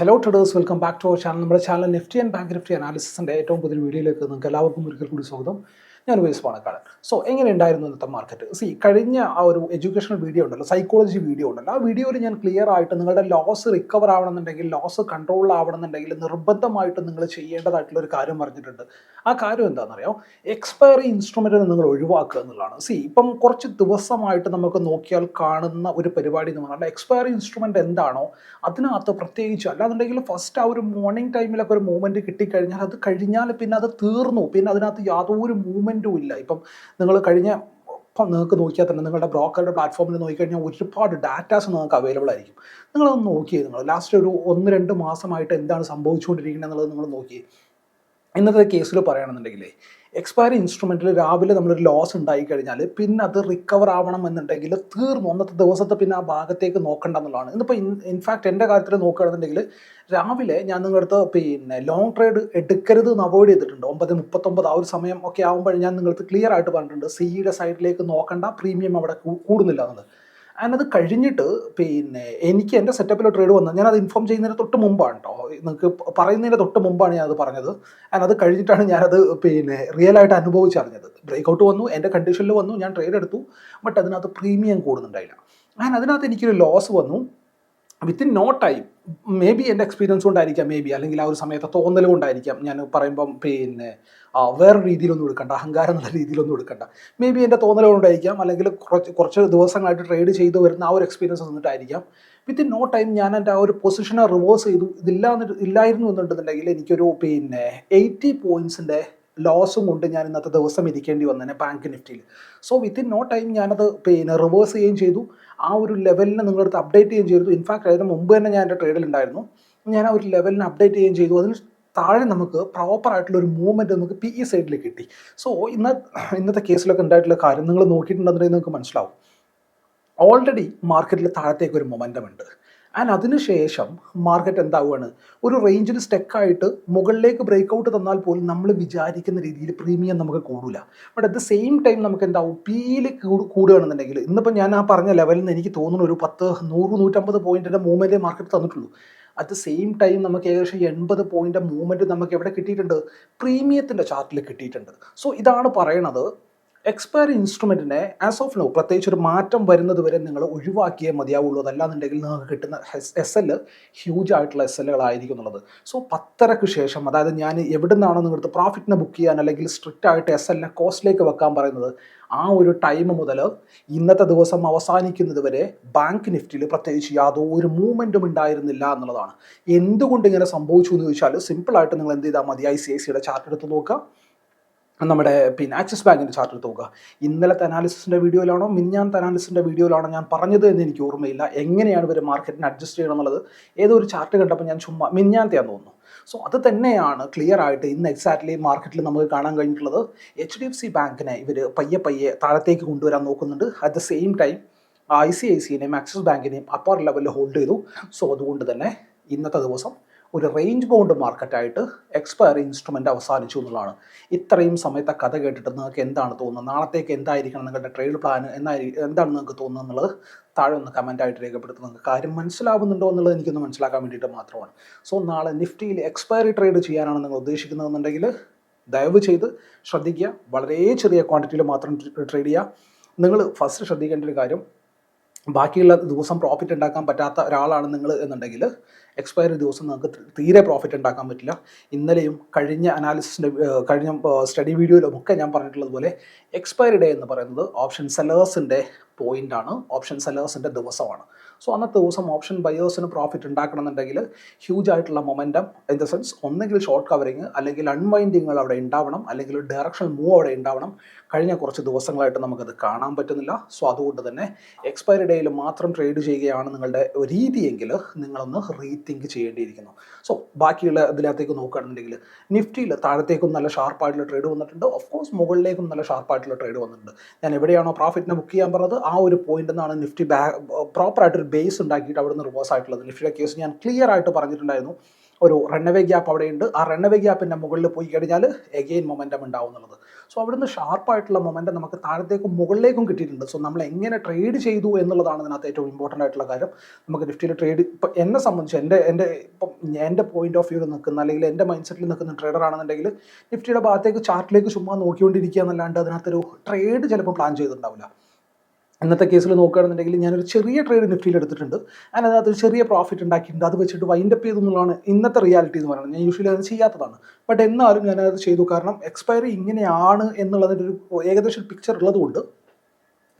Hello traders welcome back to our channel നമ്മുടെ channel Nifty and Bank Nifty അനാലിസിന്റെ ഏറ്റവും പുതിയ വീഡിയോയിലേക്ക് നിങ്ങൾക്ക് എല്ലാവർക്കും ഒരിക്കൽ കൂടി സ്വാഗതം. ഞാൻ ഉപയോഗിച്ച് പാണക്കാട് സോ എങ്ങനെ ഉണ്ടായിരുന്നു ഇന്നത്തെ മാർക്കറ്റ് സി കഴിഞ്ഞ ആ ഒരു എഡ്യൂക്കേഷണൽ വീഡിയോ ഉണ്ടല്ലോ സൈക്കോളജി വീഡിയോ ഉണ്ടല്ലോ. ആ വീഡിയോയിൽ ഞാൻ ക്ലിയർ ആയിട്ട് നിങ്ങളുടെ ലോസ് റിക്കവർ ആവണമെന്നുണ്ടെങ്കിൽ ലോസ് കൺട്രോൾ ആവണമെന്നുണ്ടെങ്കിൽ നിർബന്ധമായിട്ട് നിങ്ങൾ ചെയ്യേണ്ടതായിട്ടുള്ള ഒരു കാര്യം പറഞ്ഞിട്ടുണ്ട്. ആ കാര്യം എന്താണെന്നറിയോ? എക്സ്പയറി ഇൻസ്ട്രുമെന്റിനെ നിങ്ങൾ ഒഴിവാക്കുക എന്നുള്ളതാണ്. സി ഇപ്പം കുറച്ച് ദിവസമായിട്ട് നമുക്ക് നോക്കിയാൽ കാണുന്ന ഒരു പരിപാടി എന്ന് പറഞ്ഞാൽ എക്സ്പയറി ഇൻസ്ട്രുമെന്റ് എന്താണോ അതിനകത്ത് പ്രത്യേകിച്ച് അല്ലാന്നുണ്ടെങ്കിൽ ഫസ്റ്റ് ആ ഒരു മോർണിംഗ് ടൈമിലൊക്കെ ഒരു മൂവ്മെന്റ് കിട്ടിക്കഴിഞ്ഞാൽ അത് കഴിഞ്ഞാൽ പിന്നെ അത് തീർന്നു. പിന്നെ അതിനകത്ത് യാതൊരു മൂവ്മെന്റും ഇല്ല. ഇപ്പം നിങ്ങൾ കഴിഞ്ഞ ഇപ്പം നിങ്ങൾക്ക് നോക്കിയാൽ തന്നെ നിങ്ങളുടെ ബ്രോക്കറുടെ പ്ലാറ്റ്ഫോമിൽ നോക്കിക്കഴിഞ്ഞാൽ ഒരുപാട് ഡാറ്റാസ് നിങ്ങൾക്ക് അവൈലബിൾ ആയിരിക്കും. നിങ്ങളൊന്ന് നോക്കിയേ നിങ്ങൾ. ലാസ്റ്റ് ഒരു ഒന്ന് രണ്ട് മാസമായിട്ട് എന്താണ് സംഭവിച്ചുകൊണ്ടിരിക്കുന്നത് എന്നുള്ളത് നിങ്ങൾ നോക്കിയേ. ഇന്നത്തെ കേസിൽ പറയുകയാണെന്നുണ്ടെങ്കിൽ എക്സ്പയറി ഇൻസ്ട്രുമെന്റിൽ രാവിലെ നമ്മളൊരു ലോസ് ഉണ്ടായി കഴിഞ്ഞാൽ പിന്നെ അത് റിക്കവർ ആവണം എന്നുണ്ടെങ്കിൽ തീർന്നു. അന്നത്തെ ദിവസത്തെ പിന്നെ ആ ഭാഗത്തേക്ക് നോക്കണ്ട എന്നുള്ളതാണ്. ഇന്നിപ്പോൾ ഇൻഫാക്ട് എന്റെ കാര്യത്തിൽ നോക്കുകയാണെന്നുണ്ടെങ്കിൽ രാവിലെ ഞാൻ നിങ്ങളുടെ അടുത്ത് പിന്നെ ലോങ് ട്രേഡ് എടുക്കരുത് എന്ന് അവോയ്ഡ് ചെയ്തിട്ടുണ്ട്. ഒമ്പത് മുപ്പത്തൊമ്പത് ആ ഒരു സമയം ഒക്കെ ആകുമ്പോൾ ഞാൻ നിങ്ങൾക്ക് ക്ലിയർ ആയിട്ട് പറഞ്ഞിട്ടുണ്ട്. സിയുടെ സൈഡിലേക്ക് നോക്കണ്ട പ്രീമിയം അവിടെ കൂടുന്നില്ല എന്നുള്ളത്. ആൻഡ് അത് കഴിഞ്ഞിട്ട് പിന്നെ എനിക്ക് എന്റെ സെറ്റപ്പിൽ ട്രേഡ് വന്നത് ഞാനത് ഇൻഫോം ചെയ്യുന്നതിന് തൊട്ട് മുമ്പാണ് കേട്ടോ നിങ്ങൾക്ക് പറയുന്നതിന് തൊട്ട് മുമ്പാണ് ഞാനത് പറഞ്ഞത്. ആൻഡ് അത് കഴിഞ്ഞിട്ടാണ് ഞാനത് പിന്നെ റിയൽ ആയിട്ട് അനുഭവിച്ചറിഞ്ഞത് ബ്രേക്കൗട്ട് വന്നു എന്റെ കണ്ടീഷനിൽ വന്നു ഞാൻ ട്രേഡ് എടുത്തു. ബട്ട് അതിനകത്ത് പ്രീമിയം കൂടുന്നുണ്ടായില്ല. ആൻഡ് അതിനകത്ത് എനിക്കൊരു ലോസ് വന്നു. Within no time maybe എന്റെ എക്സ്പീരിയൻസ് കൊണ്ടായിരിക്കാം മേ ബി അല്ലെങ്കിൽ ആ ഒരു സമയത്തെ തോന്നൽ കൊണ്ടായിരിക്കാം. ഞാൻ പറയുമ്പം പിന്നെ വേറെ രീതിയിലൊന്നും എടുക്കണ്ട. അഹങ്കാരം എന്നുള്ള രീതിയിലൊന്നും എടുക്കണ്ട. മേ ബി എന്റെ തോന്നൽ കൊണ്ടായിരിക്കാം. അല്ലെങ്കിൽ കുറച്ച് കുറച്ച് ദിവസങ്ങളായിട്ട് ട്രേഡ് ചെയ്ത് വരുന്ന ആ ഒരു എക്സ്പീരിയൻസ് വന്നിട്ടായിരിക്കാം. വിത്തിൻ നോ ടൈം ഞാൻ എന്റെ ആ ഒരു പൊസിഷനെ റിവേഴ്സ് ചെയ്തു. ഇതില്ല ഇല്ലായിരുന്നു എന്നുണ്ടെന്നുണ്ടെങ്കിൽ എനിക്കൊരു പിന്നെ എയ്റ്റി പോയിൻസിന്റെ ലോസും കൊണ്ട് ഞാൻ ഇന്നത്തെ ദിവസം ഇരിക്കേണ്ടി വന്നേനെ ബാങ്ക് നിഫ്റ്റിയിൽ സോ വിത്തിൻ നോ ടൈം ഞാനത് പിന്നെ റിവേഴ്സ് ചെയ്യുകയും ചെയ്തു. ആ ഒരു ലെവലിനെ നിങ്ങളടുത്ത് അപ്ഡേറ്റ് ചെയ്യുകയും ചെയ്തു. ഇൻഫാക്ട് അതിന് മുമ്പ് തന്നെ ഞാൻ എന്റെ ട്രേഡിൽ ഉണ്ടായിരുന്നു. ഞാൻ ആ ഒരു ലെവലിനെ അപ്ഡേറ്റ് ചെയ്യുകയും ചെയ്തു. അതിന് താഴെ നമുക്ക് പ്രോപ്പർ ആയിട്ടുള്ള ഒരു മൂവ്മെന്റ് നമുക്ക് പി ഇ സൈഡിൽ കിട്ടി. സോ ഇന്ന ഇന്നത്തെ കേസിലൊക്കെ ഉണ്ടായിട്ടുള്ള കാര്യം നിങ്ങൾ നോക്കിയിട്ടുണ്ടെന്നുണ്ടെങ്കിൽ നിങ്ങൾക്ക് മനസ്സിലാവും. ഓൾറെഡി മാർക്കറ്റിൽ താഴത്തേക്ക് ഒരു മൊമെന്റം ഉണ്ട്. ആൻഡ് അതിനുശേഷം മാർക്കറ്റ് എന്താവുകയാണ്? ഒരു റേഞ്ചിൽ സ്റ്റെക്കായിട്ട് മുകളിലേക്ക് ബ്രേക്ക് ഔട്ട് തന്നാൽ പോലും നമ്മൾ വിചാരിക്കുന്ന രീതിയിൽ പ്രീമിയം നമുക്ക് കൂടില്ല but at the same time നമുക്ക് എന്താവും? പിയിൽ കൂടുകയാണെന്നുണ്ടെങ്കിൽ ഇന്നിപ്പോൾ ഞാൻ ആ പറഞ്ഞ ലെവലിൽ നിന്ന് എനിക്ക് തോന്നുന്നു ഒരു പത്ത് നൂറ് നൂറ്റമ്പത് പോയിന്റിന്റെ മൂവ്മെന്റേ മാർക്കറ്റ് തന്നിട്ടുള്ളൂ. അറ്റ് ദ സെയിം ടൈം നമുക്ക് ഏകദേശം എൺപത് പോയിന്റ് മൂവ്മെന്റ് നമുക്ക് എവിടെ കിട്ടിയിട്ടുണ്ട്? പ്രീമിയത്തിന്റെ ചാർട്ടിൽ കിട്ടിയിട്ടുണ്ട്. സോ ഇതാണ് പറയണത് എക്സ്പയറി ഇൻസ്ട്രുമെന്റിനെ ആസ് ഓഫ് നോ പ്രത്യേകിച്ച് ഒരു മാറ്റം വരുന്നത് വരെ നിങ്ങൾ ഒഴിവാക്കിയേ മതിയാവുള്ളൂ. അതല്ലാന്നുണ്ടെങ്കിൽ നിങ്ങൾക്ക് കിട്ടുന്ന എസ് എൽ ഹ്യൂജ് ആയിട്ടുള്ള എസ് എല്ലുകളായിരിക്കും എന്നുള്ളത്. സോ പത്തരക്ക് ശേഷം അതായത് ഞാൻ എവിടെ നിന്നാണോ നിങ്ങൾക്ക് പ്രോഫിറ്റിനെ ബുക്ക് ചെയ്യാൻ അല്ലെങ്കിൽ സ്ട്രിക്റ്റ് ആയിട്ട് എസ് എല്ലിനെ കോസ്റ്റിലേക്ക് വെക്കാൻ പറയുന്നത് ആ ഒരു ടൈം മുതൽ ഇന്നത്തെ ദിവസം അവസാനിക്കുന്നത് വരെ ബാങ്ക് നിഫ്റ്റിയിൽ പ്രത്യേകിച്ച് യാതൊരു മൂവ്മെന്റും ഉണ്ടായിരുന്നില്ല എന്നുള്ളതാണ്. എന്തുകൊണ്ട് ഇങ്ങനെ സംഭവിച്ചു എന്ന് ചോദിച്ചാൽ സിമ്പിളായിട്ട് നിങ്ങൾ എന്ത് ചെയ്താൽ മതി? ഐ സി ഐ സിയുടെ ചാർട്ട് എടുത്ത് നോക്കുക. നമ്മുടെ പിന്നെ ആക്സിസ് ബാങ്കിന്റെ ചാർട്ട് എടുത്ത് നോക്കുക. ഇന്നലത്തെ അനാലിസിന്റെ വീഡിയോയിലാണോ മിഞ്ഞാൻ അനാലിസിന്റെ വീഡിയോയിലാണോ ഞാൻ പറഞ്ഞത് എന്ന് എനിക്ക് ഓർമ്മയില്ല. എങ്ങനെയാണ് ഇവർ മാർക്കറ്റിനെ അഡ്ജസ്റ്റ് ചെയ്യണം എന്നുള്ളത്? ഏതോ ഒരു ചാർട്ട് കണ്ടപ്പോൾ ഞാൻ ചുമ്മാ മിഞ്ഞാന്തയാന്ന് തോന്നുന്നു. സോ അത് തന്നെയാണ് ക്ലിയർ ആയിട്ട് ഇന്ന് എക്സാക്ട്ലി മാർക്കറ്റിൽ നമുക്ക് കാണാൻ കഴിഞ്ഞിട്ടുള്ളത്. എച്ച് ഡി എഫ് സി ബാങ്കിനെ ഇവർ പയ്യെ പയ്യെ താഴത്തേക്ക് കൊണ്ടുവരാൻ നോക്കുന്നുണ്ട്. At the same time I C I സിനെയും Axis ബാങ്കിനെയും അപ്പർ ലെവലിൽ ഹോൾഡ് ചെയ്തു. സോ അതുകൊണ്ട് തന്നെ ഇന്നത്തെ ദിവസം ഒരു റേഞ്ച് ബൗണ്ട് മാർക്കറ്റായിട്ട് എക്സ്പയറി ഇൻസ്ട്രുമെന്റ് അവസാനിച്ചു എന്നുള്ളതാണ്. ഇത്രയും സമയത്ത് കഥ കേട്ടിട്ട് നിങ്ങൾക്ക് എന്താണ് തോന്നുന്നത്? നാളത്തേക്ക് എന്തായിരിക്കണം നിങ്ങളുടെ ട്രേഡ് പ്ലാൻ എന്നായി എന്താണ് നിങ്ങൾക്ക് തോന്നുന്നത് എന്നുള്ളത് താഴെ ഒന്ന് കമന്റായിട്ട് രേഖപ്പെടുത്തുക നിങ്ങൾക്ക് കാര്യം മനസ്സിലാവുന്നുണ്ടോ എന്നുള്ളത് എനിക്കൊന്ന് മനസ്സിലാക്കാൻ വേണ്ടിയിട്ട് മാത്രമാണ്. സോ നാളെ നിഫ്റ്റിയിൽ എക്സ്പയറി ട്രേഡ് ചെയ്യാനാണ് നിങ്ങൾ ഉദ്ദേശിക്കുന്നതെന്നുണ്ടെങ്കിൽ ദയവ് ചെയ്ത് ശ്രദ്ധിക്കുക. വളരെ ചെറിയ ക്വാണ്ടിറ്റിയിൽ മാത്രം ട്രേഡ് ചെയ്യുക. നിങ്ങൾ ഫസ്റ്റ് ശ്രദ്ധിക്കേണ്ട ഒരു കാര്യം ബാക്കിയുള്ള ദിവസം പ്രോഫിറ്റ് ഉണ്ടാക്കാൻ പറ്റാത്ത ഒരാളാണ് നിങ്ങൾ എന്നുണ്ടെങ്കിൽ എക്സ്പയറി ദിവസം നിങ്ങൾക്ക് തീരെ പ്രോഫിറ്റ് ഉണ്ടാക്കാൻ പറ്റില്ല. ഇന്നലെയും കഴിഞ്ഞ അനാലിസിന്റെ കഴിഞ്ഞ സ്റ്റഡി വീഡിയോയിലും ഒക്കെ ഞാൻ പറഞ്ഞിട്ടുള്ളതുപോലെ എക്സ്പയറി ഡേ എന്ന് പറയുന്നത് ഓപ്ഷൻ സെല്ലേഴ്സിന്റെ പോയിന്റ് ആണ്. ഓപ്ഷൻ സെല്ലേഴ്സിന്റെ ദിവസമാണ്. സോ അന്നത്തെ ദിവസം ഓപ്ഷൻ ബയേഴ്സിന് പ്രോഫിറ്റ് ഉണ്ടാക്കണമെന്നുണ്ടെങ്കിൽ ഹ്യൂജ് ആയിട്ടുള്ള മൊമെന്റം ഇൻ ദ സെൻസ് ഒന്നെങ്കിൽ ഷോർട്ട് കവറിങ് അല്ലെങ്കിൽ അൺവൈൻഡിങ്ങൾ അവിടെ ഉണ്ടാവണം. അല്ലെങ്കിൽ ഡയറക്ഷൻ മൂവ് അവിടെ ഉണ്ടാവണം. കഴിഞ്ഞ കുറച്ച് ദിവസങ്ങളായിട്ട് നമുക്കത് കാണാൻ പറ്റുന്നില്ല. സോ അതുകൊണ്ട് തന്നെ എക്സ്പയറി ഡേയിൽ മാത്രം ട്രേഡ് ചെയ്യുകയാണ് നിങ്ങളുടെ രീതിയെങ്കിൽ നിങ്ങളൊന്ന് റീതിങ്ക് ചെയ്യേണ്ടിയിരിക്കുന്നു. സോ ബാക്കിയുള്ള ഇതിനകത്തേക്ക് നോക്കുകയാണെന്നുണ്ടെങ്കിൽ നിഫ്റ്റിയിൽ താഴത്തേക്കും നല്ല ഷാർപ്പായിട്ടുള്ള ട്രേഡ് വന്നിട്ടുണ്ട്. ഓഫ് കോഴ്സ് മുകളിലേക്കും നല്ല ഷാർപ്പായിട്ടുള്ള ട്രേഡ് വന്നിട്ടുണ്ട്. ഞാൻ എവിടെയാണോ പ്രോഫിറ്റിനെ ബുക്ക് ചെയ്യാൻ പറഞ്ഞത് ആ ഒരു പോയിന്റ് നിന്നാണ് നിഫ്റ്റി ബാ പ്രോപ്പറായിട്ടൊരു ബേസ് ഉണ്ടാക്കിയിട്ട് അവിടെ നിന്ന് റിവേഴ്സ് ആയിട്ടുള്ളത്. നിഫ്റ്റിയുടെ കേസ് ഞാൻ ക്ലിയർ ആയിട്ട് പറഞ്ഞിട്ടുണ്ടായിരുന്നു. ഒരു റണ്ണവേ ഗ്യാപ്പ് അവിടെയുണ്ട്. ആ റണ്ണവേ ഗ്യാപ്പിന്റെ മുകളിൽ പോയി കഴിഞ്ഞാൽ എഗെയിൻ മൊമെന്റം ഉണ്ടാവും എന്നുള്ളത്. സോ അവിടുന്ന് ഷാർപ്പായിട്ടുള്ള മൊമെന്റം നമുക്ക് താഴത്തേക്കും മുകളിലേക്കും കിട്ടിയിട്ടുണ്ട്. സോ നമ്മൾ എങ്ങനെ ട്രേഡ് ചെയ്തു എന്നുള്ളതാണ് ഇതിനകത്ത് ഏറ്റവും ഇമ്പോർട്ടന്റ് ആയിട്ടുള്ള കാര്യം. നമുക്ക് നിഫ്റ്റിയിൽ ട്രേഡ് ഇപ്പം എന്നെ സംബന്ധിച്ച് എന്റെ എന്റെ ഇപ്പം എന്റെ പോയിന്റ് ഓഫ് വ്യൂവിൽ നിൽക്കുന്ന അല്ലെങ്കിൽ എന്റെ മൈൻഡ് സെറ്റിൽ നിൽക്കുന്ന ട്രേഡർ ആണെന്നുണ്ടെങ്കിൽ നിഫ്റ്റിയുടെ ഭാഗത്തേക്ക് ചാർട്ടിലേക്ക് ചുമ്മാ നോക്കിക്കൊണ്ടിരിക്കുക എന്നല്ലാണ്ട് അതിനകത്തൊരു ട്രേഡ് ചിലപ്പോൾ പ്ലാൻ ചെയ്തിട്ടുണ്ടാവില്ല. ഇന്നത്തെ കേസിൽ നോക്കുകയാണെന്നുണ്ടെങ്കിൽ ഞാനൊരു ചെറിയ ട്രേഡ് നിഫ്റ്റിയിൽ എടുത്തിട്ടുണ്ട്. ഞാൻ അതിനകത്ത് ചെറിയ പ്രോഫിറ്റ് ഉണ്ടാക്കിയിട്ടുണ്ട്. അത് വെച്ചിട്ട് വൈൻഡ് അപ്പ് ചെയ്തു എന്നുള്ളതാണ് ഇന്നത്തെ റിയാലിറ്റി എന്ന് പറയുന്നത്. ഞാൻ യൂഷ്വലി അത് ചെയ്യാത്തതാണ്. ബട്ട് എന്നാലും ഞാനത് ചെയ്തു. കാരണം എക്സ്പയറി ഇങ്ങനെയാണ് എന്നുള്ളതിന്റെ ഒരു ഏകദേശം പിക്ചർ ഉള്ളതുകൊണ്ട്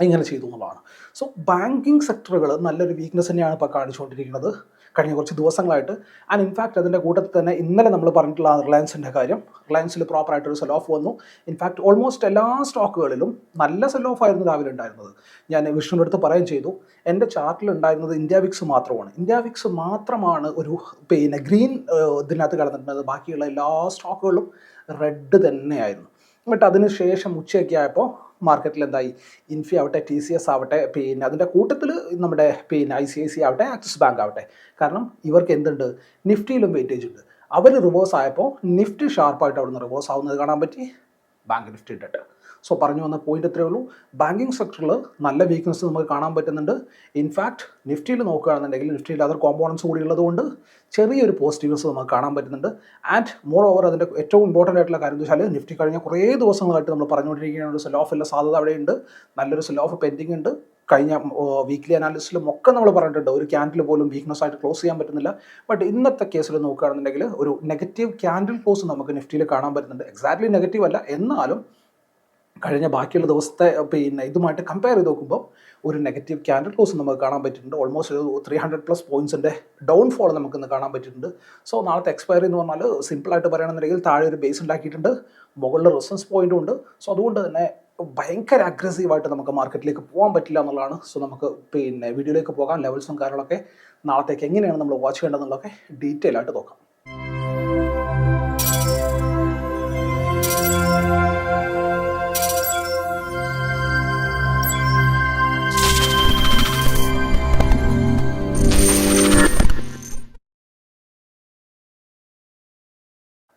ഇങ്ങനെ ചെയ്തു എന്നുള്ളതാണ്. സോ ബാങ്കിങ് സെക്ടറുകൾ നല്ലൊരു വീക്ക്നെസ് തന്നെയാണ് ഇപ്പോൾ കാണിച്ചുകൊണ്ടിരിക്കുന്നത്. കഴിഞ്ഞ കുറച്ച് ദിവസങ്ങളായിട്ട്. ആൻഡ് ഇൻഫാക്ട് അതിന്റെ കൂട്ടത്തിൽ തന്നെ ഇന്നലെ നമ്മൾ പറഞ്ഞിട്ടുള്ള റിലയൻസിന്റെ കാര്യം. റിലയൻസിൽ പ്രോപ്പറായിട്ടൊരു സെൽ ഓഫ് വന്നു. ഇൻഫാക്ട് ഓൾമോസ്റ്റ് എല്ലാ സ്റ്റോക്കുകളിലും നല്ല സെൽ ഓഫ് ആയിരുന്നു രാവിലെ ഉണ്ടായിരുന്നത്. ഞാൻ വിഷ്ണുവിന്റെ അടുത്ത് പറയുകയും ചെയ്തു. എന്റെ ചാർട്ടിൽ ഉണ്ടായിരുന്നത് ഇന്ത്യ വിക്സ് മാത്രമാണ്. ഇന്ത്യ വിക്സ് മാത്രമാണ് ഒരു പിന്നെ ഗ്രീൻ ഇതിനകത്ത് കടന്നിട്ടുണ്ടത് ബാക്കിയുള്ള എല്ലാ സ്റ്റോക്കുകളും റെഡ് തന്നെയായിരുന്നു. എന്നിട്ട് അതിന് ശേഷം ഉച്ചയൊക്കെ ആയപ്പോൾ മാർക്കറ്റിൽ എന്തായി? ഇൻഫി ആവട്ടെ ടി സി എസ് ആവട്ടെ പിന്നെ അതിന്റെ കൂട്ടത്തിൽ നമ്മുടെ പിന്നെ ഐ സി ഐ സി ആവട്ടെ ആക്സിസ് ബാങ്ക് ആവട്ടെ. കാരണം ഇവർക്ക് എന്തുണ്ട്? നിഫ്റ്റിയിലും വെയിറ്റേജ് ഉണ്ട്. അവർ റിവേഴ്സ് ആയപ്പോൾ നിഫ്റ്റി ഷാർപ്പായിട്ട് അവിടുന്ന് റിവേഴ്സ് ആവുന്നത് കാണാൻ പറ്റി? ബാങ്ക് നിഫ്റ്റി ഇട്ടിട്ട്. സോ പറഞ്ഞു വന്ന പോയിന്റ് ഇത്രയേ ഉള്ളൂ. ബാങ്കിങ് സെക്ടറിൽ നല്ല വീക്ക്നസ് നമുക്ക് കാണാൻ പറ്റുന്നുണ്ട്. ഇൻഫാക്ട് നിഫ്റ്റിയിൽ നോക്കുകയാണെന്നുണ്ടെങ്കിൽ നിഫ്റ്റിയിൽ അതർ കോമ്പോണൻസ് കൂടി ഉള്ളതുകൊണ്ട് ചെറിയൊരു പോസിറ്റീവ്സ് നമുക്ക് കാണാൻ പറ്റുന്നുണ്ട്. ആൻഡ് മോർ ഓവർ അതിന്റെ ഏറ്റവും ഇമ്പോർട്ടന്റ് ആയിട്ടുള്ള കാര്യം വെച്ചാൽ നിഫ്റ്റി കഴിഞ്ഞ കുറേ ദിവസങ്ങളായിട്ട് നമ്മൾ പറഞ്ഞുകൊണ്ടിരിക്കുകയാണ്. ഒരു സെൽ ഓഫിന്റെ സാധ്യത അവിടെയുണ്ട്. നല്ലൊരു സെൽ ഓഫ് പെൻഡിങ് ഉണ്ട്. കഴിഞ്ഞ വീക്ക്ലി അനാലിസിലും ഒക്കെ നമ്മൾ പറഞ്ഞിട്ടുണ്ട്. ഒരു ക്യാൻഡിൽ പോലും വീക്ക്നസ് ആയിട്ട് ക്ലോസ് ചെയ്യാൻ പറ്റുന്നില്ല. ബട്ട് ഇന്നത്തെ കേസിൽ നോക്കുകയാണെന്നുണ്ടെങ്കിൽ ഒരു നെഗറ്റീവ് ക്യാൻഡിൽ ക്ലോസ് നമുക്ക് നിഫ്റ്റിയിൽ കാണാൻ പറ്റുന്നുണ്ട്. എക്സാക്ട്ലി നെഗറ്റീവ് അല്ല. എന്നാലും കഴിഞ്ഞ ബാക്കിയുള്ള ദിവസത്തെ പിന്നെ ഇതുമായിട്ട് കമ്പയർ ചെയ്ത് നോക്കുമ്പോൾ ഒരു നെഗറ്റീവ് ക്യാൻഡൽ ക്ലോസ് നമുക്ക് കാണാൻ പറ്റിയിട്ടുണ്ട് ഓൾമോസ്റ്റ് ഒരു ത്രീ ഹൺഡ്രഡ് പ്ലസ് ഫോൾ നമുക്കിന്ന് കാണാൻ പറ്റിയിട്ടുണ്ട് സോ നാളത്തെ എക്സ്പയറി എന്ന് പറഞ്ഞാൽ സിമ്പിളായിട്ട് പറയുകയാണെന്നുണ്ടെങ്കിൽ താഴെ ഒരു ബേസ് ഉണ്ടാക്കിയിട്ടുണ്ട്. മുകളിൽ റെസൻസ് പോയിന്റും ഉണ്ട്. സോ അതുകൊണ്ട് തന്നെ ഭയങ്കര അഗ്രസീവായിട്ട് നമുക്ക് മാർക്കറ്റിലേക്ക് പോകാൻ പറ്റില്ല എന്നുള്ളതാണ്. സോ നമുക്ക് പിന്നെ വീഡിയോയിലേക്ക് പോകാം. ലെവൽസും കാര്യങ്ങളൊക്കെ നാളത്തേക്ക് എങ്ങനെയാണ് നമ്മൾ വാച്ച് ചെയ്യേണ്ടതെന്നുള്ളതൊക്കെ ഡീറ്റെയിൽ ആയിട്ട് നോക്കാം.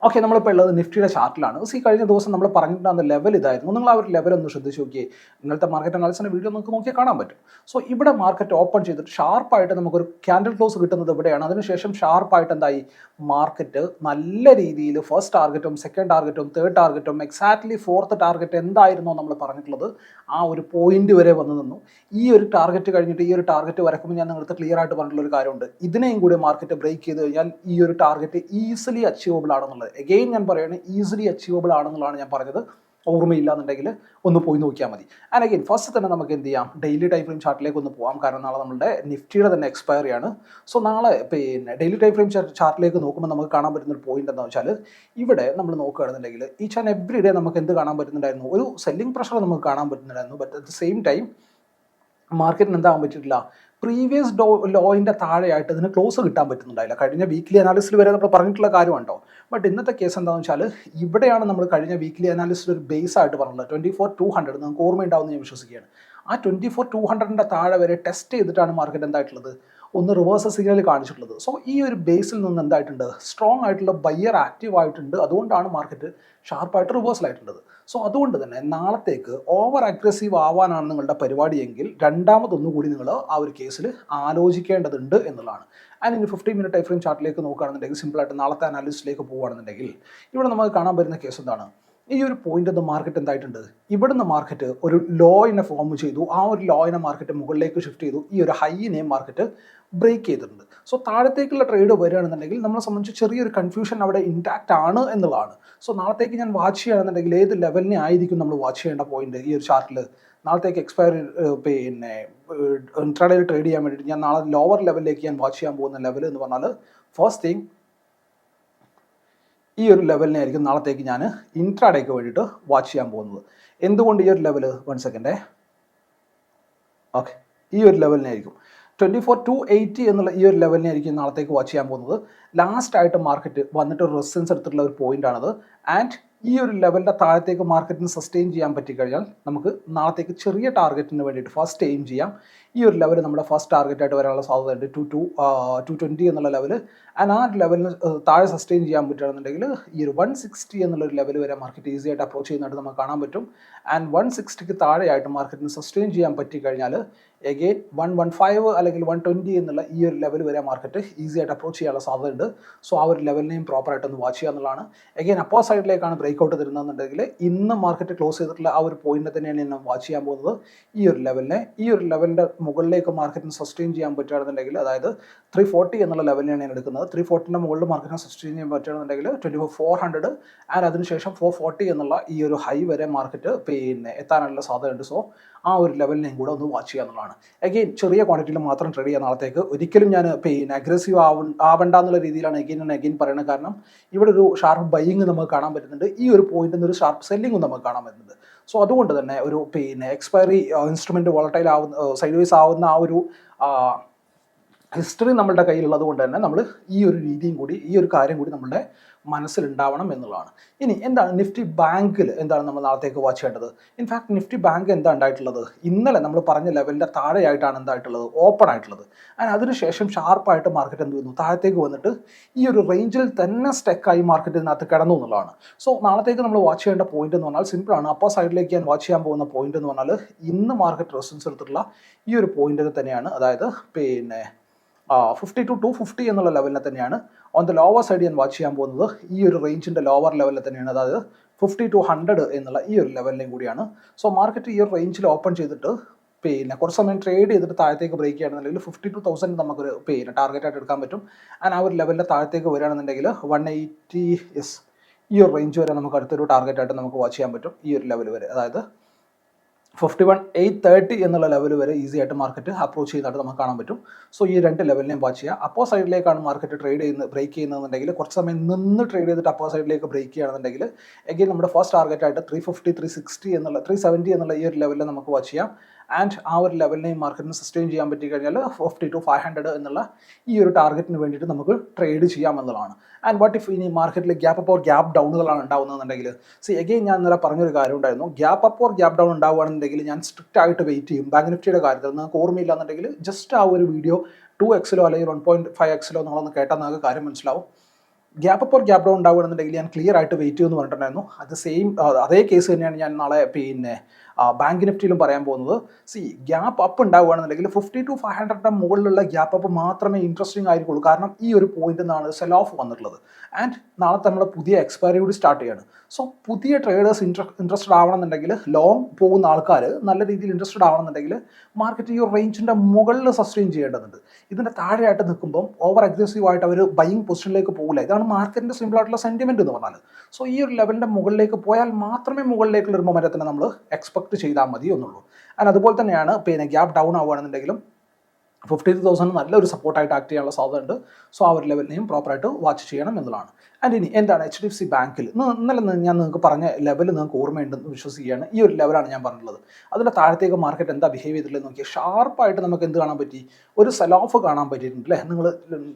ഓക്കെ നമ്മളിപ്പോൾ ഉള്ളത് നിഫ്റ്റിയുടെ ചാർട്ടിലാണ്. സി കഴിഞ്ഞ ദിവസം നമ്മൾ പറഞ്ഞിട്ടുണ്ടാകുന്ന ലെവൽ ഇതായിരുന്നു. നിങ്ങൾ ആ ഒരു ലെവൽ ഒന്ന് ശ്രദ്ധിച്ച് നോക്കിയേ. ഇന്നലത്തെ മാർക്കറ്റ് അനാലിസിന്റെ വീഡിയോ നമുക്ക് നോക്കിയാൽ കാണാൻ പറ്റും. സോ ഇവിടെ മാർക്കറ്റ് ഓപ്പൺ ചെയ്തിട്ട് ഷാർപ്പായിട്ട് നമുക്കൊരു ക്യാൻഡിൽ ക്ലോസ് കിട്ടുന്നത് ഇവിടെയാണ്. അതിനുശേഷം ഷാർപ്പായിട്ട് എന്തായി? മാർക്കറ്റ് നല്ല രീതിയിൽ ഫസ്റ്റ് ടാർഗറ്റും സെക്കൻഡ് ടാർഗറ്റും തേർഡ് ടാർഗറ്റും എക്സാക്ട്ലി ഫോർത്ത് ടാർഗറ്റ് എന്തായിരുന്നോ നമ്മൾ പറഞ്ഞിട്ടുള്ളത് ആ ഒരു പോയിന്റ് വരെ വന്നു നിന്നു. ഈ ഒരു ടാർഗറ്റ് കഴിഞ്ഞിട്ട് ഈ ഒരു ടാർഗറ്റ് വരക്കുമ്പോൾ ഞാൻ നിങ്ങൾക്ക് ക്ലിയർ ആയിട്ട് പറഞ്ഞിട്ടുള്ള ഒരു കാര്യമുണ്ട്. ഇതിനെയും കൂടി മാർക്കറ്റ് ബ്രേക്ക് ചെയ്ത് കഴിഞ്ഞാൽ ഈ ഒരു ടാർഗറ്റ് ഈസിലി അച്ചീവബിൾ ആണെന്നുള്ളത്. എഗെയിൻ ഞാൻ പറയുന്നത് ഈസിലി അച്ചീവബിൾ ആണെന്നുള്ളതാണ് ഞാൻ പറഞ്ഞത്. ഓർമ്മയില്ല എന്നുണ്ടെങ്കിൽ ഒന്ന് പോയി നോക്കിയാൽ മതി. ആൻഡ് അഗെയിൻ ഫസ്റ്റ് തന്നെ നമുക്ക് എന്ത് ചെയ്യാം? ഡെയിലി ടൈം ഫ്രെയിം ചാർട്ടിലേക്ക് ഒന്ന് പോകാം കാരണം നാളെ നമ്മുടെ നിഫ്റ്റിയുടെ തന്നെ എക്സ്പയറി ആണ്. സോ നാളെ പിന്നെ ഡെയിലി ടൈം ഫ്രെയിം ചാർട്ടിലേക്ക് നോക്കുമ്പോൾ നമുക്ക് കാണാൻ പറ്റുന്ന ഒരു പോയിന്റ് എന്താ വെച്ചാൽ ഇവിടെ നമ്മൾ നോക്കുകയാണെന്നുണ്ടെങ്കിൽ ഈച്ച് ആൻഡ് എവറി ഡേ നമുക്ക് എന്ത് കാണാൻ പറ്റുന്നുണ്ടായിരുന്നു? ഒരു സെല്ലിംഗ് പ്രഷർ നമുക്ക് കാണാൻ പറ്റുന്നുണ്ടായിരുന്നു. But at the same time മാർക്കറ്റിന് എന്താകാൻ പറ്റിയിട്ടില്ല? പ്രീവിയസ് ഡോ ലോയിന്റെ താഴെയായിട്ട് ഇതിന് ക്ലോസ് കിട്ടാൻ പറ്റുന്നുണ്ടായില്ല. കഴിഞ്ഞ വീക്ക്ലി അനാലിസിൽ വരെ നമ്മൾ പറഞ്ഞിട്ടുള്ള കാര്യമുണ്ടോ? ബട്ട് ഇന്നത്തെ കേസ് എന്താണെന്ന് വെച്ചാൽ ഇവിടെയാണ് നമ്മൾ കഴിഞ്ഞ വീക്ക്ലി അനാലിസിൽ ഒരു ബേസ് ആയിട്ട് പറഞ്ഞത്. ട്വന്റി ഫോർ ടു ഹൺഡ്രഡ് നിങ്ങൾക്ക് ഓർമ്മയുണ്ടാവുമെന്ന് ഞാൻ വിശ്വസിക്കുകയാണ്. ആ ട്വന്റി ഫോർ ടു ഹൺഡ്രഡിന്റെ താഴെ വരെ ടെസ്റ്റ് ചെയ്തിട്ടാണ് മാർക്കറ്റ് എന്തായിട്ടുള്ളത്? ഒന്ന് റിവേഴ്സ് സിഗ്നൽ കാണിച്ചിട്ടുള്ളത്. സോ ഈ ഒരു ബേസിൽ നിന്ന് എന്തായിട്ടുണ്ട്? സ്ട്രോങ് ആയിട്ടുള്ള ബയ്യർ ആക്റ്റീവ് ആയിട്ടുണ്ട്. അതുകൊണ്ടാണ് മാർക്കറ്റ് ഷാർപ്പായിട്ട് റിവേഴ്സലായിട്ടുള്ളത് സോ അതുകൊണ്ട് തന്നെ നാളത്തേക്ക് ഓവർ അഗ്രസീവ് ആവാനാണ് നിങ്ങളുടെ പരിപാടിയെങ്കിൽ രണ്ടാമതൊന്നുകൂടി നിങ്ങൾ ആ ഒരു കേസിൽ ആലോചിക്കേണ്ടതുണ്ട് എന്നുള്ളതാണ്. ആൻഡ് ഇനി ഫിഫ്റ്റി മിനിറ്റ് ടൈം ഫ്രെയിം ചാർട്ടിലേക്ക് നോക്കുകയാണെന്നുണ്ടെങ്കിൽ സിമ്പിളായിട്ട് നാളത്തെ അനാലിസിലേക്ക് പോകുകയാണെന്നുണ്ടെങ്കിൽ ഇവിടെ നമുക്ക് കാണാൻ പറ്റുന്ന കേസ് എന്താണ്? ഈ ഒരു പോയിന്റ് ഓഫ് ദ മാർക്കറ്റ് എന്തായിട്ടുണ്ട്? ഇവിടുന്ന് മാർക്കറ്റ് ഒരു ലോയിനെ ഫോം ചെയ്തു. ആ ഒരു ലോയിനെ മാർക്കറ്റ് മുകളിലേക്ക് ഷിഫ്റ്റ് ചെയ്തു. ഈ ഒരു ഹൈനെ മാർക്കറ്റ് ബ്രേക്ക് ചെയ്തിട്ടുണ്ട്. സോ താഴത്തേക്കുള്ള ട്രേഡ് വരികയാണെന്നുണ്ടെങ്കിൽ നമ്മളെ സംബന്ധിച്ച് ചെറിയൊരു കൺഫ്യൂഷൻ അവിടെ ഇൻടാക്റ്റ് ആണ് എന്നുള്ളതാണ്. സോ നാളത്തേക്ക് ഞാൻ വാച്ച് ചെയ്യുകയാണെന്നുണ്ടെങ്കിൽ ഏത് ലെവലിനെ ആയിരിക്കും നമ്മൾ വാച്ച് ചെയ്യേണ്ട പോയിന്റ് ഈ ഒരു ചാർട്ടിൽ നാളത്തേക്ക് എക്സ്പയറി പിന്നെ ഇൻട്രാഡേയിൽ ട്രേഡ് ചെയ്യാൻ വേണ്ടിയിട്ട് ഞാൻ നാളെ ലോവർ ലെവലിലേക്ക് ഞാൻ വാച്ച് ചെയ്യാൻ പോകുന്ന ലെവൽ എന്ന് പറഞ്ഞാൽ ഫസ്റ്റ് തിങ് ഈ ഒരു ലെവലിനെ ആയിരിക്കും നാളത്തേക്ക് ഞാൻ ഇൻട്രാഡേക്ക് വേണ്ടിയിട്ട് വാച്ച് ചെയ്യാൻ പോകുന്നത്. എന്തുകൊണ്ട് ഈ ഒരു ലെവൽ വൺ സെക്കൻഡേ ഓക്കെ ഈ ഒരു ലെവലിനെ ആയിരിക്കും ട്വന്റി ഫോർ ടു എയ്റ്റി എന്നുള്ള ഈ ഒരു ലെവലിനെ ആയിരിക്കും നാളത്തേക്ക് വാച്ച് ചെയ്യാൻ പോകുന്നത്. ലാസ്റ്റ് ആയിട്ട് മാർക്കറ്റ് വന്നിട്ട് റെസിസ്റ്റൻസ് എടുത്തിട്ടുള്ള ഒരു പോയിന്റ് ആണത്. ആൻഡ് ഈ ഒരു ലെവലിന്റെ താഴത്തേക്ക് മാർക്കറ്റിന് സസ്റ്റെയിൻ ചെയ്യാൻ പറ്റിക്കഴിഞ്ഞാൽ നമുക്ക് നാളത്തേക്ക് ചെറിയ ടാർഗറ്റിന് വേണ്ടിയിട്ട് ഫസ്റ്റ് എയിം ചെയ്യാം. ഈ ഒരു ലെവൽ നമ്മുടെ ഫസ്റ്റ് ടാർഗറ്റ് ആയിട്ട് വരാനുള്ള സാധ്യതയുണ്ട്. ടു ടു ടു ട്വന്റി എന്നുള്ള ലെവൽ ആൻഡ് ആ ലെവലിന് താഴെ സസ്റ്റെയിൻ ചെയ്യാൻ പറ്റുകയാണെന്നുണ്ടെങ്കിൽ ഈ ഒരു വൺ സിക്സ്റ്റി എന്നുള്ള ഒരു ലെവൽ വരെ മാർക്കറ്റ് ഈസി ആയിട്ട് അപ്രോച്ച് ചെയ്യുന്നതായിട്ട് നമുക്ക് കാണാൻ പറ്റും. ആൻഡ് വൺ സിക്സ്റ്റിക്ക് താഴെയായിട്ട് മാർക്കറ്റിന് സസ്റ്റെയിൻ ചെയ്യാൻ പറ്റിക്കഴിഞ്ഞാൽ എഗെയിൻ വൺ വൺ ഫൈവ് അല്ലെങ്കിൽ വൺ ട്വന്റി എന്നുള്ള ഈ ഒരു ലെവൽ വരെ മാർക്കറ്റ് ഈസി ആയിട്ട് അപ്രോച്ച് ചെയ്യാനുള്ള സാധ്യതയുണ്ട്. സോ ആ ഒരു ലെവലിനെയും പ്രോപ്പറായിട്ട് ഒന്ന് വാച്ച് ചെയ്യുക എന്നുള്ളതാണ്. എഗെയിൻ അപ്പോ സൈഡിലേക്കാണ് ബ്രേക്ക് ഔട്ട് തരുന്നതെന്നുണ്ടെങ്കിൽ ഇന്ന് മാർക്കറ്റ് ക്ലോസ് ചെയ്തിട്ടുള്ള ആ ഒരു പോയിന്റ് തന്നെയാണ് ഞാൻ വാച്ച് ചെയ്യാൻ പോകുന്നത്. ഈ ഒരു ലെവലിനെ ഈ ഒരു ലെവലിന്റെ മുകളിലേക്ക് മാർക്കറ്റിന് സസ്റ്റെയിൻ ചെയ്യാൻ പറ്റുകയാണെന്നുണ്ടെങ്കിൽ അതായത് ത്രീ ഫോർട്ടി എന്നുള്ള ലെവലിനാണ് ഞാൻ എടുക്കുന്നത്. ത്രീ ഫോർട്ടിന്റെ മുകളിൽ മാർക്കറ്റിനെ സസ്റ്റെയിൻ ചെയ്യാൻ പറ്റുകയാണെന്നുണ്ടെങ്കിൽ twenty four four hundred and അതിനുശേഷം ഫോർ ഫോർട്ടി എന്നുള്ള ഈ ഒരു ഹൈ വരെ മാർക്കറ്റ് പിന്നെ എത്താനുള്ള സാധ്യതയുണ്ട്. സോ ആ ഒരു ലെവലിനെയും കൂടെ ഒന്ന് വാച്ച് ചെയ്യുക എന്നുള്ളതാണ്. അഗെയിൻ ചെറിയ ക്വാണ്ടിറ്റിയിൽ മാത്രം ട്രേഡ് ചെയ്യാൻ നാളത്തേക്ക്. ഒരിക്കലും ഞാൻ പിന്നെ അഗ്രസീവ് ആവ ആവണ്ട എന്നുള്ള രീതിയിലാണ് എഗെയിൻ ഞാൻ അഗെയിൻ പറയുന്നത്. കാരണം ഇവിടെ ഒരു ഷാർപ്പ് ബൈയിങ് നമുക്ക് കാണാൻ പറ്റുന്നുണ്ട്. ഈ ഒരു പോയിന്റിൽ നിന്ന് ഒരു ഷാർപ്പ് സെല്ലിങ്ങും നമുക്ക് കാണാൻ പറ്റുന്നുണ്ട്. സോ അതുകൊണ്ട് തന്നെ ഒരു പിന്നെ എക്സ്പയറി ഇൻസ്ട്രുമെന്റ് വോളട്ടൈൽ ആവുന്ന സൈഡ് വൈസ് ആവുന്ന ആ ഒരു ഹിസ്റ്ററി നമ്മളുടെ കയ്യിലുള്ളത് കൊണ്ട് തന്നെ നമ്മൾ ഈ ഒരു രീതിയും കൂടി ഈ ഒരു കാര്യം കൂടി നമ്മളുടെ മനസ്സിലുണ്ടാവണം എന്നുള്ളതാണ്. ഇനി എന്താണ് നിഫ്റ്റി ബാങ്കിൽ എന്താണ് നമ്മൾ നാളത്തേക്ക് വാച്ച് ചെയ്യേണ്ടത്? ഇൻഫാക്ട് നിഫ്റ്റി ബാങ്ക് എന്താ ഉണ്ടായിട്ടുള്ളത്? ഇന്നലെ നമ്മൾ പറഞ്ഞ ലെവലിന്റെ താഴെയായിട്ടാണ് എന്തായിട്ടുള്ളത് ഓപ്പൺ ആയിട്ടുള്ളത്. ആൻഡ് അതിനുശേഷം ഷാർപ്പായിട്ട് മാർക്കറ്റ് എന്ത് വന്നു? താഴത്തേക്ക് വന്നിട്ട് ഈ ഒരു റേഞ്ചിൽ തന്നെ സ്റ്റെക്കായി മാർക്കറ്റ് ഇതിനകത്ത് കിടന്നു എന്നുള്ളതാണ്. സോ നാളത്തേക്ക് നമ്മൾ വാച്ച് ചെയ്യേണ്ട പോയിന്റ് എന്ന് പറഞ്ഞാൽ സിമ്പിളാണ് അപ്പോൾ സൈഡിലേക്ക് ഞാൻ വാച്ച് ചെയ്യാൻ പോകുന്ന പോയിന്റ് എന്ന് പറഞ്ഞാൽ ഇന്ന് മാർക്കറ്റ് റെസൻസ് എടുത്തിട്ടുള്ള ഈ ഒരു പോയിന്റ് തന്നെയാണ്. അതായത് പിന്നെ ഫിഫ്റ്റി ടു ടു ഫിഫ്റ്റി എന്നുള്ള ലെവലിനെ തന്നെയാണ് ഓൺ ദ ലോവർ സൈഡ് ഞാൻ വാച്ച് ചെയ്യാൻ പോകുന്നത് ഈ ഒരു റേഞ്ചിന്റെ ലോവർ ലെവലിൽ തന്നെയാണ്. അതായത് ഫിഫ്റ്റി ടു ഹൺഡ്രഡ് എന്നുള്ള ഈ ഒരു ലെവലിലേയും കൂടിയാണ്. സോ മാർക്കറ്റ് ഈ ഒരു റേഞ്ചിൽ ഓപ്പൺ ചെയ്തിട്ട് പിന്നെ കുറച്ച് സമയം ട്രേഡ് ചെയ്തിട്ട് താഴത്തേക്ക് ബ്രേക്ക് ചെയ്യുകയാണെന്നുണ്ടെങ്കിൽ ഫിഫ്റ്റി ടു തൗസൻഡ് നമുക്കൊരു പിന്നെ ടാർഗറ്റ് ആയിട്ട് എടുക്കാൻ പറ്റും. ആൻഡ് ആ ഒരു ലെവലിന്റെ താഴത്തേക്ക് വരികയാണെന്നുണ്ടെങ്കിൽ വൺ എയ്റ്റി എസ് ഈ ഒരു റേഞ്ച് വരെ നമുക്ക് അടുത്തൊരു ടാർഗറ്റ് ആയിട്ട് നമുക്ക് വാച്ച് ചെയ്യാൻ പറ്റും ഈ ഒരു ലെവൽ വരെ. അതായത് ഫിഫ്റ്റി വൺ എയ്റ്റ് തേർട്ടി എന്നുള്ള ലെവൽ വരെ ഈസി ആയിട്ട് മാർക്കറ്റ് അപ്രോച്ച് ചെയ്യുന്നതായിട്ട് നമുക്ക് കാണാൻ പറ്റും. സോ ഈ രണ്ട് ലെവലിനെയും വാച്ച് ചെയ്യുക. അപ്പോ സൈഡിലേക്കാണ് മാർക്കറ്റ് ട്രേഡ് ചെയ്യുന്നത് ബ്രേക്ക് ചെയ്യുന്നതെന്നുണ്ടെങ്കിൽ കുറച്ച് സമയം നിന്ന് ട്രേഡ് ചെയ്തിട്ട് അപ്പോ സൈഡിലേക്ക് ബ്രേക്ക് ചെയ്യുകയാണെന്നുണ്ടെങ്കിൽ എഗെയിൻ നമ്മുടെ ഫസ്റ്റ് ടാർഗറ്റ് ആയിട്ട് ത്രീ ഫിഫ്റ്റി ത്രീ സിക്സ്റ്റി എന്നുള്ള ത്രീ സെവന്റി എന്നുള്ള ഈ ഒരു ലെവലിൽ നമുക്ക് വാച്ച് ചെയ്യാം. ആൻഡ് ആ ഒരു ലെവലിനെ ഈ മാർക്കറ്റിന് സസ്റ്റെയിൻ ചെയ്യാൻ പറ്റി കഴിഞ്ഞാൽ ഫിഫ്റ്റി ടു ഫൈവ് ഹൺഡ്രഡ് എന്നുള്ള ഈ ഒരു ടാർഗറ്റിന് വേണ്ടിയിട്ട് നമുക്ക് ട്രേഡ് ചെയ്യാം എന്നുള്ളതാണ് ആൻഡ് വാട്ട് ഇഫ് ഇനി മാർക്കറ്റിൽ ഗ്യാപ്പ് അപ്പ് ഗ്യാപ്പ് ഡൗണുകളാണ് ഉണ്ടാവുന്നതെന്നുണ്ടെങ്കിൽ സി എഗെയിൻ ഞാൻ ഇന്നലെ പറഞ്ഞൊരു കാര്യം ഉണ്ടായിരുന്നു. ഗ്യാപ്പ് അപ്പ് ഗ്യാപ്പ് ഡൗൺ ഉണ്ടാവുകയാണെന്നുണ്ടെങ്കിൽ ഞാൻ സ്ട്രിക്റ്റ് ആയിട്ട് വെയിറ്റ് ചെയ്യും. ബാങ്ക് നിഫ്റ്റിയുടെ കാര്യത്തിൽ നിങ്ങൾക്ക് ഓർമ്മയില്ല എന്നുണ്ടെങ്കിൽ ജസ്റ്റ് ആ ഒരു വീഡിയോ ടു എക്സിലോ അല്ലെങ്കിൽ വൺ പോയിന്റ് ഫൈവ് എക്സിലോ നിങ്ങളൊന്ന് കേട്ടാൽ നിങ്ങൾക്ക് കാര്യം മനസ്സിലാവും. ഗ്യാപ്പ് അപ്പോൾ ഗ്യാപ്പ് ഡൗൺ ഉണ്ടാവുകയാണെന്നുണ്ടെങ്കിൽ ഞാൻ ക്ലിയർ ആയിട്ട് വെയിറ്റ് ചെയ്യുമെന്ന് പറഞ്ഞിട്ടുണ്ടായിരുന്നു. അത് സെയിം അതേ കേസ് തന്നെയാണ് ഞാൻ നാളെ പിന്നെ ബാങ്ക് നിഫ്റ്റിയിലും പറയാൻ പോകുന്നത് സി ഗ്യാപ്പ് അപ്പ് ഉണ്ടാവുകയാണെന്നുണ്ടെങ്കിൽ ഫിഫ്റ്റി ടു ഫൈവ് ഹൺഡ്രഡിന്റെ മുകളിലുള്ള ഗ്യാപ്പ് അപ്പ് മാത്രമേ ഇൻട്രസ്റ്റിംഗ് ആയിരിക്കുള്ളൂ. കാരണം ഈ ഒരു പോയിന്റ് നിന്നാണ് സെൽ ഓഫ് വന്നിട്ടുള്ളത്. ആൻഡ് നാളെ നമ്മൾ പുതിയ എക്സ്പയറി കൂടി സ്റ്റാർട്ട് ചെയ്യാണ്. സോ പുതിയ ട്രേഡേഴ്സ് ഇൻട്രസ്റ്റ് ഇൻട്രസ്റ്റഡ് ആവണമെന്നുണ്ടെങ്കിൽ ലോങ് പോകുന്ന ആൾക്കാർ നല്ല രീതിയിൽ ഇൻട്രസ്റ്റഡ് ആവണമെന്നുണ്ടെങ്കിൽ മാർക്കറ്റ് ഈ ഒരു റേഞ്ചിന്റെ മുകളിൽ സസ്റ്റെയിൻ ചെയ്യേണ്ടതുണ്ട്. ഇതിന്റെ താഴെയായിട്ട് നിൽക്കുമ്പം ഓവർ അഗ്രസീവ് ആയിട്ട് അവർ ബൈങ് പൊസിഷനിലേക്ക് പോകില്ല. ഇതാണ് മാർക്കറ്റിന്റെ സിമ്പിൾ ആയിട്ടുള്ള സെന്റിമെന്റ് എന്ന് പറഞ്ഞാൽ സോ ഈ ഒരു ലെവലിന്റെ മുകളിലേക്ക് പോയാൽ മാത്രമേ മുകളിലേക്കുള്ള ഒരു മൊമെന്റത്തിനെ നമ്മൾ എക്സ്പെക്ട് ചെയ്താൽ മതി എന്നുള്ളൂ. ആൻഡ് അതുപോലെ തന്നെയാണ് പിന്നെ ഗ്യാപ്പ് ഡൗൺ ആവുകയാണെന്നുണ്ടെങ്കിലും ഫിഫ്റ്റി തൗസൻഡ് നല്ലൊരു സപ്പോർട്ടായിട്ട് ആക്ട് ചെയ്യാനുള്ള സാധ്യത ഉണ്ട് സോ ഒരു ലെവലിനെയും പ്രോപ്പറായിട്ട് വാച്ച് ചെയ്യണം എന്നുള്ളതാണ്. ആൻഡ് ഇനി എന്താണ് എച്ച് ഡി എഫ് സി ബാങ്കിൽ ഇന്നലെ ഞാൻ നിങ്ങൾക്ക് പറഞ്ഞ ലെവൽ നിങ്ങൾക്ക് ഓർമ്മയുണ്ടെന്ന് വിശ്വസിക്കുകയാണ്. ഈ ഒരു ലെവലാണ് ഞാൻ പറഞ്ഞിട്ടുള്ളത്. അതിന്റെ താഴത്തേക്ക് മാർക്കറ്റ് എന്താ ബിഹേവ് ചെയ്തിട്ടുള്ളത് നോക്കിയാൽ ഷാർപ്പായിട്ട് നമുക്ക് എന്ത് കാണാൻ പറ്റി? ഒരു സെൽ ഓഫ് കാണാൻ പറ്റിയിട്ടുണ്ട് അല്ലേ? നിങ്ങൾ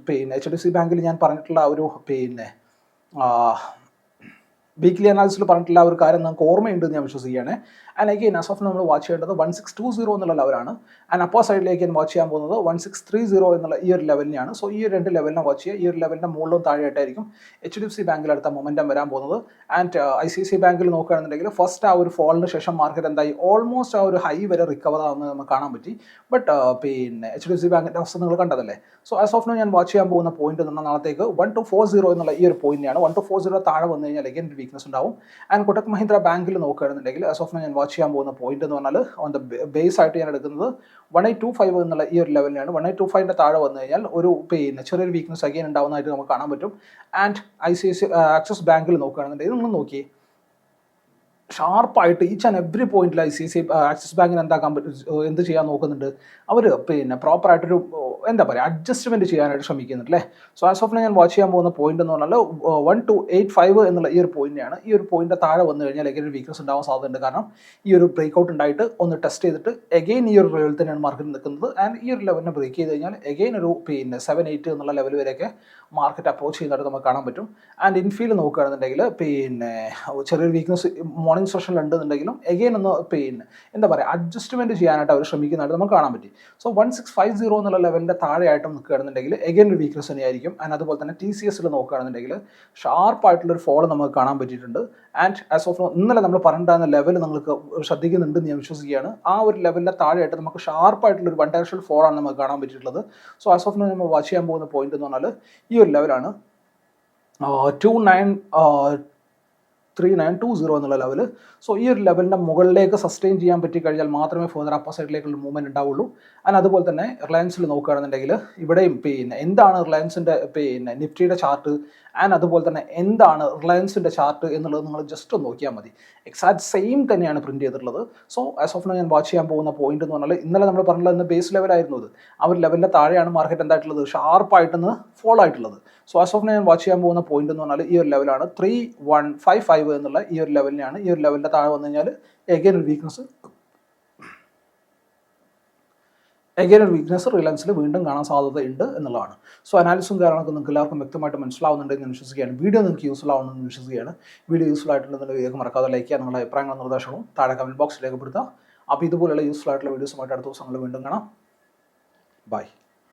പിന്നെ എച്ച് ഡി എഫ് സി ബാങ്കിൽ ഞാൻ പറഞ്ഞിട്ടുള്ള ഒരു പിന്നെ വീക്ക്ലി അനാലിസിൽ പറഞ്ഞിട്ടുള്ള ഒരു കാര്യം നിങ്ങൾക്ക് ഓർമ്മയുണ്ടെന്ന് ഞാൻ വിശ്വസിക്കുകയാണ്. ആൻഡ് അഗെയിൻ ആസ് നമ്മൾ വാച്ച് ചെയ്യേണ്ടത് വൺ സിക്സ് ടു സീറോ എന്നുള്ള ലെവലാണ് ആൻഡ് അപ്പോ സൈഡിലേക്ക് ഞാൻ വാച്ച് ചെയ്യാൻ പോകുന്നത് വൺ സിക്സ് ത്രീ സീറോ എന്നുള്ള ഈ ഒരു ലെവലിനെയാണ് സോ ഈ ഒരു രണ്ട് ലെവലിനെ വാച്ച് ചെയ്യുക. ഈ ഒരു ലെവലിന്റെ മുകളിലും താഴെയായിട്ടായിരിക്കും എച്ച് ഡി എഫ് സി ബാങ്കിൽ അടുത്ത മൊമെന്റം വരാൻ പോകുന്നത്. ആൻഡ് ഐ സി സി ബാങ്കിൽ നോക്കുകയാണെന്നുണ്ടെങ്കിൽ ഫസ്റ്റ് ആ ഒരു ഫോളിന് ശേഷം മാർക്കറ്റ് എന്തായി? ഓൾമോസ്റ്റ് ആ ഒരു ഹൈ വരെ റിക്കവർ ആവുന്നത് നമുക്ക് കാണാൻ പറ്റി. ബട്ട് പിന്നെ എച്ച് ഡി എഫ് സി ബാങ്കിന്റെ അവസ്ഥ നിങ്ങൾ കണ്ടതല്ലേ? സോ ആസ് ഓഫ് നോ ഞാൻ വാച്ച് ചെയ്യാൻ പോകുന്ന പോയിന്റ് നിന്ന് നാളത്തേക്ക് വൺ ടു ഫോർ സീറോ എന്നുള്ള ഈ ഒരു പോയിന്റാണ് വൺ ടു ഫോർ സീറോ താഴെ വന്നു കഴിഞ്ഞാൽ അഗൈൻ വീക്ക്നസ് ഉണ്ടാവും. ആൻഡ് കൊട്ടക് മഹീന്ദ്ര ബാങ്കിൽ നോക്കുകയാണെന്നുണ്ടെങ്കിൽ ആസ് ഓഫ് നോ ഞാൻ വാച്ച് ചെയ്യാൻ പോകുന്ന പോയിന്റ് എന്ന് പറഞ്ഞാൽ ഓൺ ദ ബേസ് ആയിട്ട് ഞാൻ എടുക്കുന്നത് വൺ എയ്റ്റ് ടു ഫൈവ് എന്നുള്ള ഈ ഒരു ലെവലിലാണ് വൺ എയ്റ്റ് ടു ഫൈവിന്റെ താഴെ വന്നു കഴിഞ്ഞാൽ ഒരു പിന്നെ ചെറിയൊരു വീക്ക്നെസ് അഗൈൻ ഉണ്ടാവുന്നതായിട്ട് നമുക്ക് കാണാൻ പറ്റും. And I C C Axis ബാങ്കിൽ നോക്കുകയാണെന്നുണ്ടെങ്കിൽ നിങ്ങൾ നോക്കി ഷാർപ്പായിട്ട് ഈച്ച് ആൻഡ് എവറി പോയിന്റിൽ ഐ സി സി ആക്സിസ് ബാങ്കിന് എന്താക്കാൻ പറ്റും എന്ത് ചെയ്യാൻ നോക്കുന്നുണ്ട്? അവർ പിന്നെ പ്രോപ്പറായിട്ടൊരു എന്താ പറയുക അഡ്ജസ്റ്റ്മെന്റ് ചെയ്യാനായിട്ട് ശ്രമിക്കുന്നുണ്ട് അല്ലേ? സോ ആസ് ഓഫ് ഞാൻ വാച്ച് ചെയ്യാൻ പോകുന്ന പോയിന്റ് എന്ന് പറഞ്ഞാൽ വൺ ടു എയ്റ്റ് ഫൈവ് എന്നുള്ള ഈ ഒരു പോയിന്റാണ് ഈ ഒരു പോയിന്റ് താഴെ വന്നു കഴിഞ്ഞാൽ എഗൈൻ വീക്ക്നസ് ഉണ്ടാവാൻ സാധ്യതയുണ്ട്. കാരണം ഈ ഒരു ബ്രേക്ക് ഔട്ട് ഉണ്ടായിട്ട് ഒന്ന് ടെസ്റ്റ് ചെയ്തിട്ട് എഗെയിൻ ഈ ഒരു ലെവലിൽ തന്നെയാണ് മാർക്കറ്റ് നിൽക്കുന്നത്. ആൻഡ് ഈ ഒരു ലെവലിനെ ബ്രേക്ക് ചെയ്ത് കഴിഞ്ഞാൽ എഗെയിൻ ഒരു പിന്നെ സെവൻ എയ്റ്റ് എന്നുള്ള ലെവൽ വരെയൊക്കെ മാർക്കറ്റ് അപ്രോച്ച് ചെയ്യുന്നതായിട്ട് നമുക്ക് കാണാൻ പറ്റും. ആൻഡ് ഇൻഫീൽ നോക്കുകയാണെന്നുണ്ടെങ്കിൽ പിന്നെ ചെറിയൊരു വീക്ക്നസ് മോർണിംഗ് സെഷനിൽ ഉണ്ടെന്നുണ്ടെങ്കിലും എഗെയിൻ ഒന്ന് പിന്നെ എന്താ പറയുക അഡ്ജസ്റ്റ്മെന്റ് ചെയ്യാനായിട്ട് അവർ ശ്രമിക്കുന്നതായിട്ട് നമുക്ക് കാണാൻ പറ്റി. So one six five zero എന്നുള്ള ലെവലിന്റെ താഴെയായിട്ടും നിൽക്കുകയാണെന്നുണ്ടെങ്കിൽ എഗൈൻ ഒരു വീക്ക്നസ് തന്നെയായിരിക്കും. ആൻഡ് അതുപോലെ തന്നെ ടി സി എസിൽ നോക്കുകയാണെന്നുണ്ടെങ്കിൽ ഷാർപ്പായിട്ടുള്ളൊരു ഫോൾ നമുക്ക് കാണാൻ പറ്റിയിട്ടുണ്ട്. ആൻഡ് ആസ് ഓഫ് ഇന്നലെ നമ്മൾ പറഞ്ഞിട്ടുണ്ടായിരുന്ന ലെവൽ നിങ്ങൾക്ക് ശ്രദ്ധിക്കുന്നുണ്ടെന്ന് ഞാൻ വിശ്വസിക്കുകയാണ്. ആ ഒരു ലെവലിന്റെ താഴെയായിട്ട് നമുക്ക് ഷാർപ്പായിട്ടുള്ള ഒരു വൺ ഫോൾ ആണ് നമുക്ക് കാണാൻ പറ്റിയിട്ടുള്ളത്. സോ ആസ് ഓഫ് നമ്മൾ വാച്ച് ചെയ്യാൻ പോകുന്ന പോയിന്റ് എന്ന് പറഞ്ഞാൽ ഈ ഒരു ലെവലാണ് two nine three nine two zero എന്നുള്ള ലെവൽ സോ ഈ ഒരു ലെവലിന്റെ മുകളിലേക്ക് സസ്റ്റെയിൻ ചെയ്യാൻ പറ്റി കഴിഞ്ഞാൽ മാത്രമേ ഫർദർ അപ്പർ സൈഡിലേക്കുള്ള മൂവ്മെന്റ് ഉണ്ടാവുള്ളൂ. ആൻഡ് അതുപോലെ തന്നെ റിലയൻസിൽ നോക്കുകയാണെന്നുണ്ടെങ്കിൽ ഇവിടെയും പിന്നെ എന്താണ് റിലയൻസിന്റെ പിന്നെ നിഫ്റ്റിയുടെ ചാർട്ട് ആൻഡ് അതുപോലെ തന്നെ എന്താണ് റിലയൻസിന്റെ ചാർട്ട് എന്നുള്ളത് നിങ്ങൾ ജസ്റ്റ് ഒന്ന് നോക്കിയാൽ മതി. എക്സാക്ട് സെയിം തന്നെയാണ് പ്രിന്റ് ചെയ്തിട്ടുള്ളത്. സോ ആസ് ഓഫ് ഞാൻ വാച്ച് ചെയ്യാൻ പോകുന്ന പോയിന്റ് എന്ന് പറഞ്ഞാൽ ഇന്നലെ നമ്മൾ പറഞ്ഞത് ഇന്ന് ബേസ് ലെവലായിരുന്നു അത് ആ ഒരു ലെവലിന്റെ താഴെയാണ് മാർക്കറ്റ് എന്തായിട്ടുള്ളത്? ഷാർപ്പായിട്ടൊന്ന് ഫോളോ ആയിട്ടുള്ളത്. സോ ആസ് ഓഫ് ഞാൻ വാച്ച് ചെയ്യാൻ പോകുന്ന പോയിന്റ് എന്ന് പറഞ്ഞാൽ ഈ ഒരു ലെവലാണ് ത്രീ വൺ ഫൈവ് ഫൈവ് എന്നുള്ള ഈ ഒരു ലെവലിനെയാണ് ഈ ഒരു ലെവലിന്റെ താഴെ വന്നു കഴിഞ്ഞാൽ എഗൈൻ ഒരു വീക്ക്നസ് എഗൈൻ ഒരു വീക്ക്നെസ് റിലയൻസിൽ വീണ്ടും കാണാൻ സാധ്യതയുണ്ട് എന്നുള്ളതാണ്. സോ അനാലിസും കാര്യങ്ങളൊക്കെ നിങ്ങൾക്ക് എല്ലാവർക്കും വ്യക്തമായിട്ട് മനസ്സിലാവുന്നുണ്ടെന്ന് ഞാൻ വിശ്വസിക്കുകയാണ്. വീഡിയോ നിങ്ങൾക്ക് യൂസ്ഫുൾ ആവുമെന്ന് വിശ്വസിക്കുകയാണ്. വീഡിയോ യൂസ്ഫുൾ ആയിട്ടുണ്ടെന്നുള്ള വീഡിയോ മറക്കാതെ ലൈക്ക് ചെയ്യാൻ നിങ്ങളുടെ അഭിപ്രായങ്ങളും നിർദ്ദേശങ്ങളും താഴെ കമന്റ് ബോക്സിൽ രേഖപ്പെടുത്തുക. അപ്പോൾ ഇതുപോലെയുള്ള യൂസ്ഫുൾ ആയിട്ടുള്ള വീഡിയോസുമായിട്ട് അടുത്ത ദിവസങ്ങളിൽ വീണ്ടും കാണാം. ബൈ